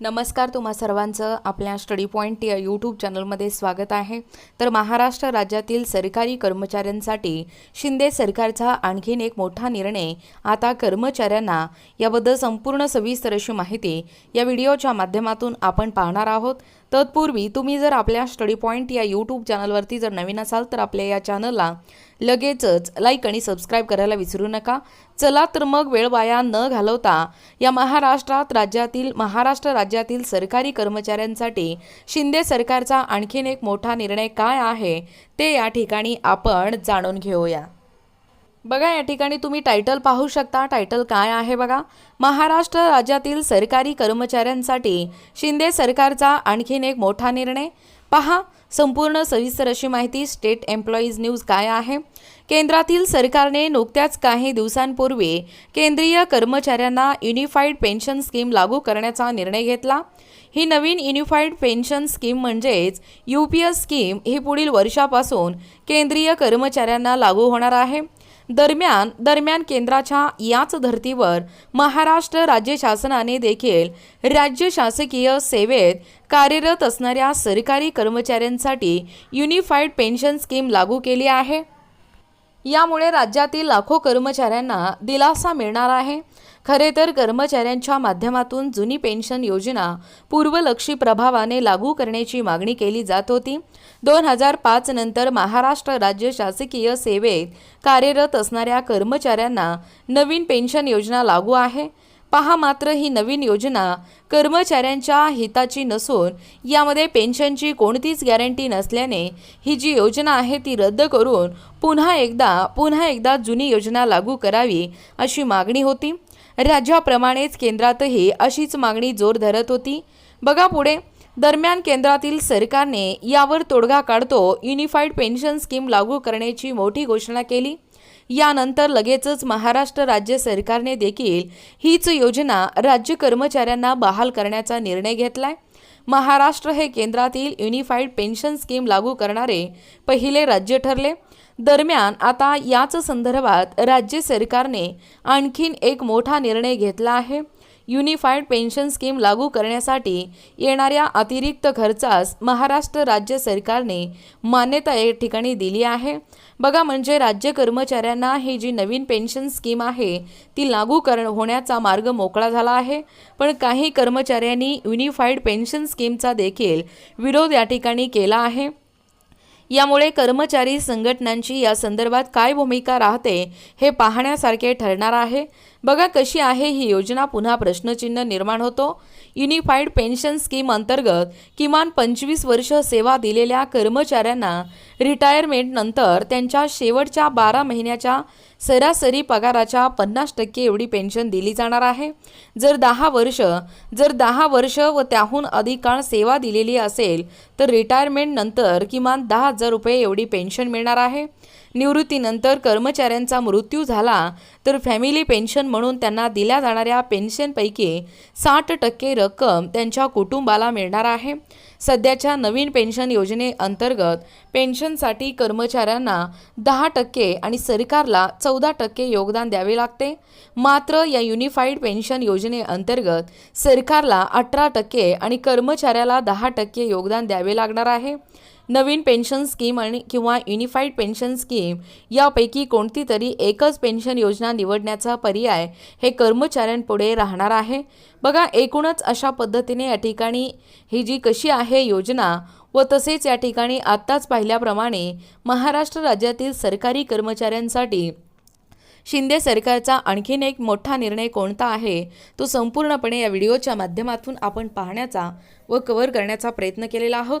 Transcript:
नमस्कार तुम्हा सर्वांचं. आपल्या स्टडी पॉईंट या यूट्यूब चॅनलमध्ये स्वागत आहे. तर महाराष्ट्र राज्यातील सरकारी कर्मचाऱ्यांसाठी शिंदे सरकारचा आणखीन एक मोठा निर्णय. आता कर्मचाऱ्यांना याबद्दल संपूर्ण सविस्तर अशी माहिती या व्हिडिओच्या माध्यमातून आपण पाहणार आहोत. तत्पूर्वी तुम्ही जर आपल्या स्टडी पॉईंट या यूट्यूब चॅनलवरती जर नवीन असाल तर आपल्या या चॅनलला लगेचच लाईक आणि सबस्क्राईब करायला विसरू नका. चला तर मग वेळ वाया न घालवता या महाराष्ट्रात राज्यातील महाराष्ट्र राज्यातील सरकारी कर्मचाऱ्यांसाठी शिंदे सरकारचा आणखीन एक मोठा निर्णय काय आहे ते या ठिकाणी आपण जाणून घेऊया. बघा या ठिकाणी तुम्ही टायटल पाहू शकता. टायटल काय आहे बघा? महाराष्ट्र राज्यातील सरकारी कर्मचाऱ्यांसाठी शिंदे सरकारचा आणखीन एक मोठा निर्णय. पहा संपूर्ण सविस्तर अशी माहिती स्टेट एम्प्लॉईज न्यूज काय आहे? केंद्रातील सरकारने नुकत्याच काही दिवसांपूर्वी केंद्रीय कर्मचाऱ्यांना युनिफाईड पेन्शन स्कीम लागू करण्याचा निर्णय घेतला. ही नवीन युनिफाईड पेन्शन स्कीम म्हणजेच यू पी एस स्कीम ही पुढील वर्षापासून केंद्रीय कर्मचाऱ्यांना लागू होणार आहे. दरम्यान दरम्यान केंद्राच्या याच धर्तीवर महाराष्ट्र राज्य शासनाने देखील राज्य शासकीय सेवेत कार्यरत असणाऱ्या सरकारी कर्मचाऱ्यांसाठी युनिफाईड पेन्शन स्कीम लागू केली आहे. यामुळे राज्यातील लाखो कर्मचाऱ्यांना दिलासा मिळणार आहे. खरे तर कर्मचाऱ्यांच्या माध्यमातून जुनी पेन्शन योजना पूर्वलक्षी प्रभावाने लागू करण्याची मागणी केली जात होती. दोन हजार पाच नंतर महाराष्ट्र राज्य शासकीय सेवेत कार्यरत असणाऱ्या कर्मचाऱ्यांना नवीन पेन्शन योजना लागू आहे. पहा मात्र ही नवीन योजना कर्मचाऱ्यांच्या हिताची नसून यामध्ये पेन्शनची कोणतीच गॅरंटी नसल्याने ही जी योजना आहे ती रद्द करून पुन्हा एकदा पुन्हा एकदा जुनी योजना लागू करावी अशी मागणी होती. राज्याप्रमाणेच केंद्रातही अशीच मागणी जोर धरत होती. बघा पुढे. दरम्यान केंद्रातील सरकारने यावर तोडगा काढतो युनिफाईड पेन्शन स्कीम लागू करण्याची मोठी घोषणा केली. यानंतर लगेचच महाराष्ट्र राज्य सरकारने देखील हीच योजना राज्य कर्मचाऱ्यांना बहाल करण्याचा निर्णय घेतलाय. महाराष्ट्र हे केंद्रातील युनिफाईड पेन्शन स्कीम लागू करणारे पहिले राज्य ठरले. दरम्यान आता याच संदर्भात राज्य सरकारने आणखीन एक मोठा निर्णय घेतला आहे. युनिफाईड पेन्शन स्कीम लागू करण्यासाठी येणाऱ्या अतिरिक्त खर्चास महाराष्ट्र राज्य सरकारने मान्यता या ठिकाणी दिली आहे. बघा म्हणजे राज्य कर्मचाऱ्यांना ही जी नवीन पेन्शन स्कीम आहे ती लागू कर होण्याचा मार्ग मोकळा झाला आहे. पण काही कर्मचाऱ्यांनी युनिफाईड पेन्शन स्कीमचा देखील विरोध या ठिकाणी केला आहे. यामुळे कर्मचारी संघटनांची या संदर्भात काय भूमिका राहते हे पाहण्यासारखे ठरणार आहे. बघा कशी आहे ही योजना. पुन्हा प्रश्नचिन्ह निर्माण होतो. युनिफाईड पेन्शन स्कीम अंतर्गत किमान पंचवीस वर्ष सेवा दिलेल्या कर्मचाऱ्यांना रिटायरमेंटनंतर त्यांच्या शेवटच्या बारा महिन्याच्या सरासरी पगाराच्या पन्नास टक्के एवढी पेन्शन दिली जाणार आहे. जर दहा वर्ष जर दहा वर्ष व त्याहून अधिक काळ सेवा दिलेली असेल तर रिटायरमेंटनंतर किमान दहा हजार रुपये एवढी पेन्शन मिळणार आहे. निवृत्तीनंतर कर्मचाऱ्यांचा मृत्यू झाला तर फॅमिली पेन्शन म्हणून त्यांना दिल्या जाणाऱ्या पेन्शनपैकी साठ टक्के रक्कम त्यांच्या कुटुंबाला मिळणार आहे. सध्याच्या नवीन पेन्शन योजनेअंतर्गत पेन्शनसाठी कर्मचाऱ्यांना दहा टक्के आणि सरकारला चौदा टक्के योगदान द्यावे लागते. मात्र या युनिफाईड पेन्शन योजनेअंतर्गत सरकारला अठरा टक्के आणि कर्मचाऱ्याला दहा टक्के योगदान द्यावे लागणार आहे. नवीन पेन्शन स्कीम आणि किंवा युनिफाईड पेन्शन स्कीम यापैकी कोणती तरी एकच पेन्शन योजना निवडण्याचा पर्याय हे कर्मचाऱ्यांपुढे राहणार आहे. बघा एकूणच अशा पद्धतीने या ठिकाणी ही जी कशी आहे योजना व तसेच या ठिकाणी आत्ताच पाहिल्याप्रमाणे महाराष्ट्र राज्यातील सरकारी कर्मचाऱ्यांसाठी शिंदे सरकारचा आणखीन एक मोठा निर्णय कोणता आहे तो संपूर्णपणे या व्हिडिओच्या माध्यमातून आपण पाहण्याचा व कव्हर करण्याचा प्रयत्न केलेला आहोत.